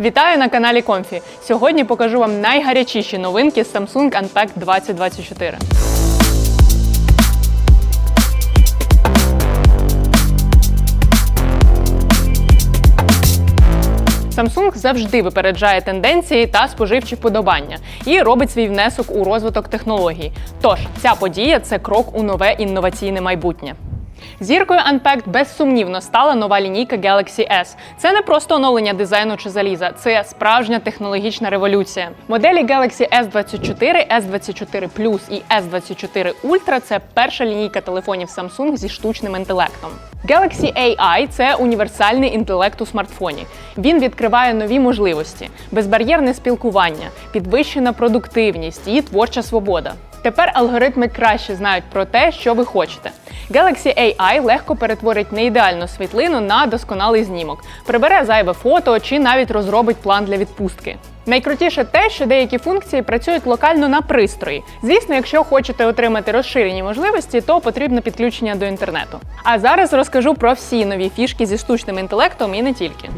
Вітаю на каналі Комфі. Сьогодні покажу вам найгарячіші новинки Samsung Unpacked 2024. Samsung завжди випереджає тенденції та споживчі вподобання і робить свій внесок у розвиток технологій. Тож ця подія це крок у нове інноваційне майбутнє. Зіркою Unpacked безсумнівно стала нова лінійка Galaxy S. Це не просто оновлення дизайну чи заліза, це справжня технологічна революція. Моделі Galaxy S24, S24 Plus і S24 Ultra – це перша лінійка телефонів Samsung зі штучним інтелектом. Galaxy AI – це універсальний інтелект у смартфоні. Він відкриває нові можливості, безбар'єрне спілкування, підвищена продуктивність і творча свобода. Тепер алгоритми краще знають про те, що ви хочете. Galaxy AI легко перетворить неідеальну світлину на досконалий знімок, прибере зайве фото чи навіть розробить план для відпустки. Найкрутіше те, що деякі функції працюють локально на пристрої. Звісно, якщо хочете отримати розширені можливості, то потрібно підключення до інтернету. А зараз розкажу про всі нові фішки зі штучним інтелектом і не тільки.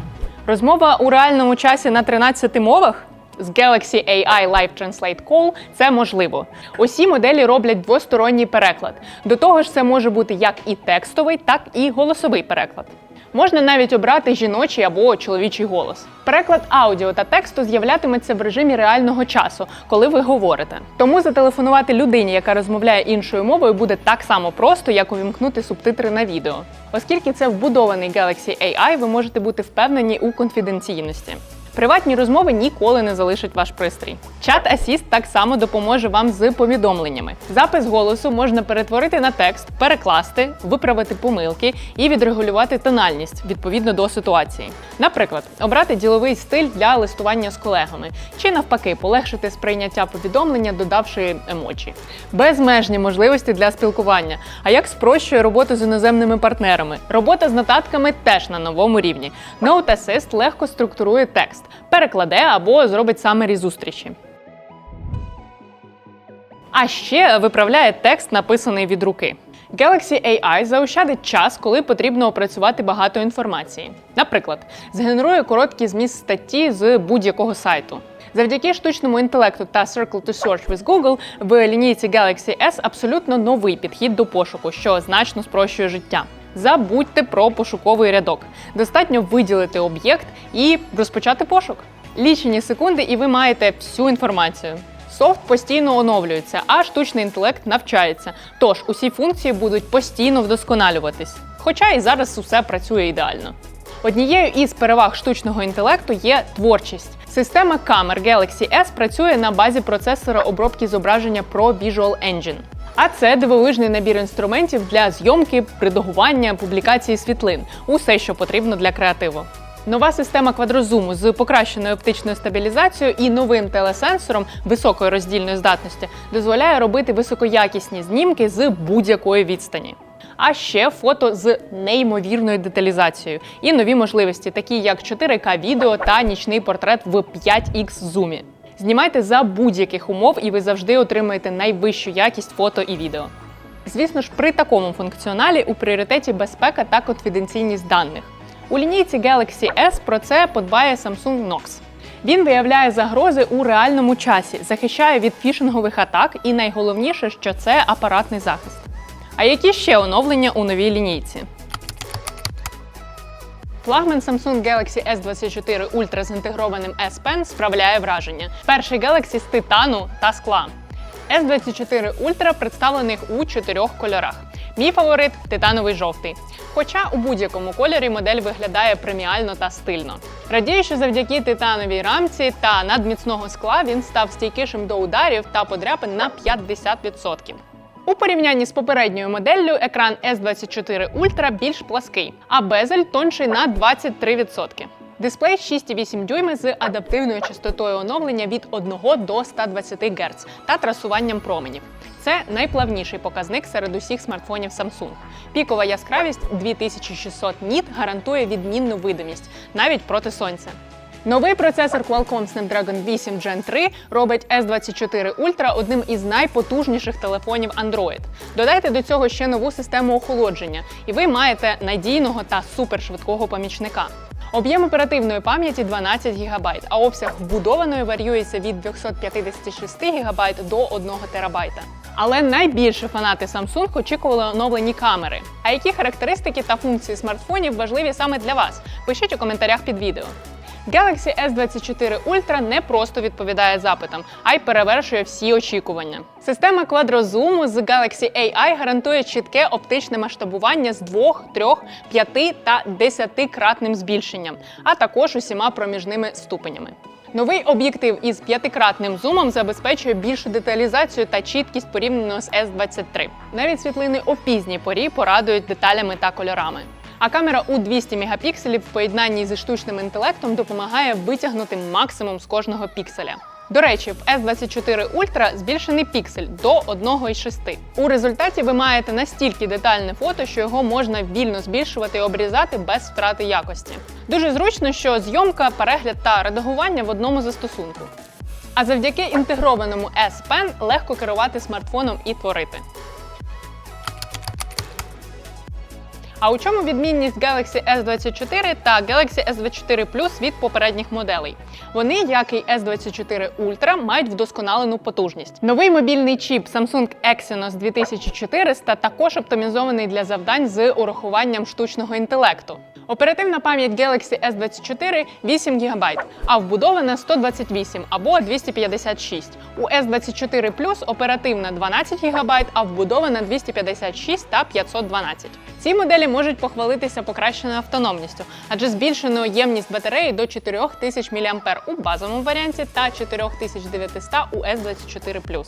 Розмова у реальному часі на 13 мовах. З Galaxy AI Live Translate Call це можливо. Усі моделі роблять двосторонній переклад. До того ж, це може бути як і текстовий, так і голосовий переклад. Можна навіть обрати жіночий або чоловічий голос. Переклад аудіо та тексту з'являтиметься в режимі реального часу, коли ви говорите. Тому зателефонувати людині, яка розмовляє іншою мовою, буде так само просто, як увімкнути субтитри на відео. Оскільки це вбудований Galaxy AI, ви можете бути впевнені у конфіденційності. Приватні розмови ніколи не залишать ваш пристрій. Чат Assist так само допоможе вам з повідомленнями. Запис голосу можна перетворити на текст, перекласти, виправити помилки і відрегулювати тональність відповідно до ситуації. Наприклад, обрати діловий стиль для листування з колегами, чи навпаки, полегшити сприйняття повідомлення, додавши емоджі. Безмежні можливості для спілкування. А як спрощує роботу з іноземними партнерами? Робота з нотатками теж на новому рівні. Note Assist легко структурує текст, перекладе або зробить самері зустрічі. А ще виправляє текст, написаний від руки. Galaxy AI заощадить час, коли потрібно опрацювати багато інформації. Наприклад, згенерує короткий зміст статті з будь-якого сайту. Завдяки штучному інтелекту та Circle to Search with Google в лінійці Galaxy S абсолютно новий підхід до пошуку, що значно спрощує життя. Забудьте про пошуковий рядок. Достатньо виділити об'єкт і розпочати пошук. Лічені секунди, і ви маєте всю інформацію. Софт постійно оновлюється, а штучний інтелект навчається. Тож усі функції будуть постійно вдосконалюватись. Хоча і зараз усе працює ідеально. Однією із переваг штучного інтелекту є творчість. Система камер Galaxy S працює на базі процесора обробки зображення Pro Visual Engine. А це дивовижний набір інструментів для зйомки, редагування, публікації світлин усе, що потрібно для креативу. Нова система квадрозуму з покращеною оптичною стабілізацією і новим телесенсором високої роздільної здатності дозволяє робити високоякісні знімки з будь-якої відстані. А ще фото з неймовірною деталізацією і нові можливості, такі як 4К відео та нічний портрет в 5X зумі. Знімайте за будь-яких умов, і ви завжди отримаєте найвищу якість фото і відео. Звісно ж, при такому функціоналі у пріоритеті безпека та конфіденційність даних. У лінійці Galaxy S про це подбає Samsung Knox. Він виявляє загрози у реальному часі, захищає від фішингових атак, і найголовніше, що це апаратний захист. А які ще оновлення у новій лінійці? Флагман Samsung Galaxy S24 Ultra з інтегрованим S Pen справляє враження. Перший Galaxy з титану та скла. S24 Ultra представлений у чотирьох кольорах. Мій фаворит титановий жовтий. Хоча у будь-якому кольорі модель виглядає преміально та стильно. Радію, що завдяки титановій рамці та надміцного скла він став стійкішим до ударів та подряпин на 50%. У порівнянні з попередньою моделлю екран S24 Ultra більш плаский, а безель тонший на 23%. Дисплей 6,8 дюйми з адаптивною частотою оновлення від 1 до 120 Гц та трасуванням променів. Це найплавніший показник серед усіх смартфонів Samsung. Пікова яскравість 2600 ніт гарантує відмінну видимість навіть проти сонця. Новий процесор Qualcomm Snapdragon 8 Gen 3 робить S24 Ultra одним із найпотужніших телефонів Android. Додайте до цього ще нову систему охолодження, і ви маєте надійного та супершвидкого помічника. Об'єм оперативної пам'яті 12 ГБ, а обсяг вбудованої варіюється від 256 ГБ до 1 ТБ. Але найбільше фанати Samsung очікували оновлені камери. А які характеристики та функції смартфонів важливі саме для вас? Пишіть у коментарях під відео. Galaxy S24 Ultra не просто відповідає запитам, а й перевершує всі очікування. Система квадрозуму з Galaxy AI гарантує чітке оптичне масштабування з 2, 3, 5 та 10-кратним збільшенням, а також усіма проміжними ступенями. Новий об'єктив із п'ятикратним зумом забезпечує більшу деталізацію та чіткість порівняно з S23. Навіть світлини у пізній порі порадують деталями та кольорами. А камера у 200 мегапікселів в поєднанні зі штучним інтелектом допомагає витягнути максимум з кожного пікселя. До речі, в S24 Ultra збільшений піксель до 1,6. У результаті ви маєте настільки детальне фото, що його можна вільно збільшувати і обрізати без втрати якості. Дуже зручно, що зйомка, перегляд та редагування в одному застосунку. А завдяки інтегрованому S Pen легко керувати смартфоном і творити. А у чому відмінність Galaxy S24 та Galaxy S24 Plus від попередніх моделей? Вони, як і S24 Ultra, мають вдосконалену потужність. Новий мобільний чіп Samsung Exynos 2400 також оптимізований для завдань з урахуванням штучного інтелекту. Оперативна пам'ять Galaxy S24 8 ГБ, а вбудована 128 або 256. У S24 Plus оперативна 12 ГБ, а вбудована 256 та 512. Ці моделі можуть похвалитися покращеною автономністю, адже збільшено ємність батареї до 4000 мАh у базовому варіанті та 4900 у S24 Plus.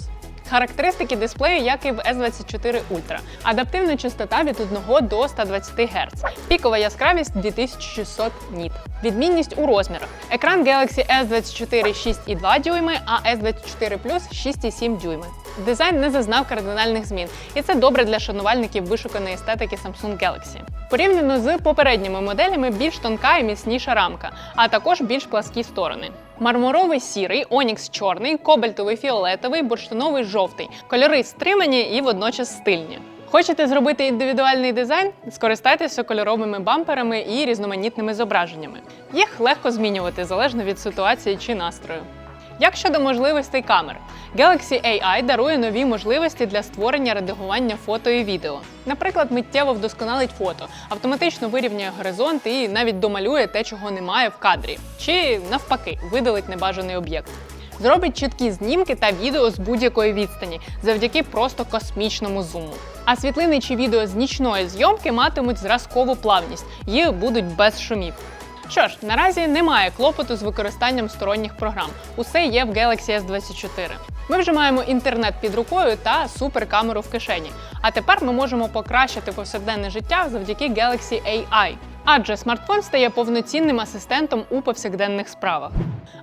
Характеристики дисплею, як і в S24 Ultra. Адаптивна частота від 1 до 120 Гц. Пікова яскравість 2600 ніт. Відмінність у розмірах. Екран Galaxy S24 6,2 дюйми, а S24 Plus 6,7 дюйми. Дизайн не зазнав кардинальних змін, і це добре для шанувальників вишуканої естетики Samsung Galaxy. Порівняно з попередніми моделями більш тонка і міцніша рамка, а також більш пласкі сторони. Мармуровий сірий, онікс чорний, кобальтовий фіолетовий, бурштиновий жовтий. Кольори стримані і водночас стильні. Хочете зробити індивідуальний дизайн? Скористайтеся кольоровими бамперами і різноманітними зображеннями. Їх легко змінювати залежно від ситуації чи настрою. Як щодо можливостей камер, Galaxy AI дарує нові можливості для створення редагування фото і відео. Наприклад, миттєво вдосконалить фото, автоматично вирівнює горизонт і навіть домалює те, чого немає в кадрі, чи навпаки, видалить небажаний об'єкт. Зробить чіткі знімки та відео з будь-якої відстані завдяки просто космічному зуму. А світлини чи відео з нічної зйомки матимуть зразкову плавність і будуть без шумів. Що ж, наразі немає клопоту з використанням сторонніх програм. Усе є в Galaxy S24. Ми вже маємо інтернет під рукою та суперкамеру в кишені. А тепер ми можемо покращити повсякденне життя завдяки Galaxy AI. Адже смартфон стає повноцінним асистентом у повсякденних справах.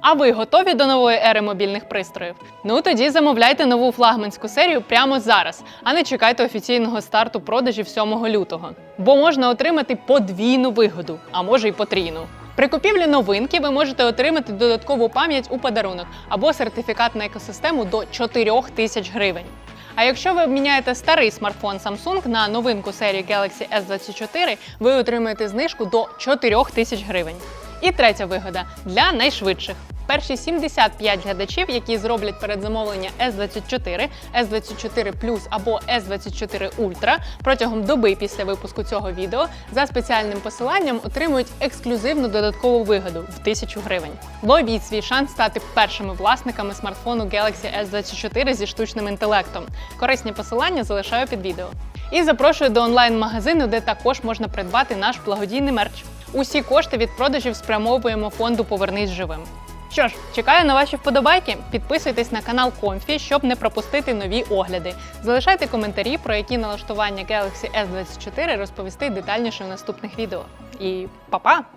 А ви готові до нової ери мобільних пристроїв? Ну тоді замовляйте нову флагманську серію прямо зараз, а не чекайте офіційного старту продажів 7 лютого. Бо можна отримати подвійну вигоду, а може й потрійну. При купівлі новинки ви можете отримати додаткову пам'ять у подарунок або сертифікат на екосистему до 4 тисяч гривень. А якщо ви обміняєте старий смартфон Samsung на новинку серії Galaxy S24, ви отримаєте знижку до 4 тисяч гривень. І третя вигода для найшвидших. Перші 75 глядачів, які зроблять передзамовлення S24, S24 Plus або S24 Ultra протягом доби після випуску цього відео за спеціальним посиланням отримують ексклюзивну додаткову вигоду в 1000 гривень. Ловіть свій шанс стати першими власниками смартфону Galaxy S24 зі штучним інтелектом. Корисні посилання залишаю під відео. І запрошую до онлайн-магазину, де також можна придбати наш благодійний мерч. Усі кошти від продажів спрямовуємо фонду Повернись живим. Що ж, чекаю на ваші вподобайки. Підписуйтесь на канал Комфі, щоб не пропустити нові огляди. Залишайте коментарі, про які налаштування Galaxy S24 розповісти детальніше в наступних відео. І па-па!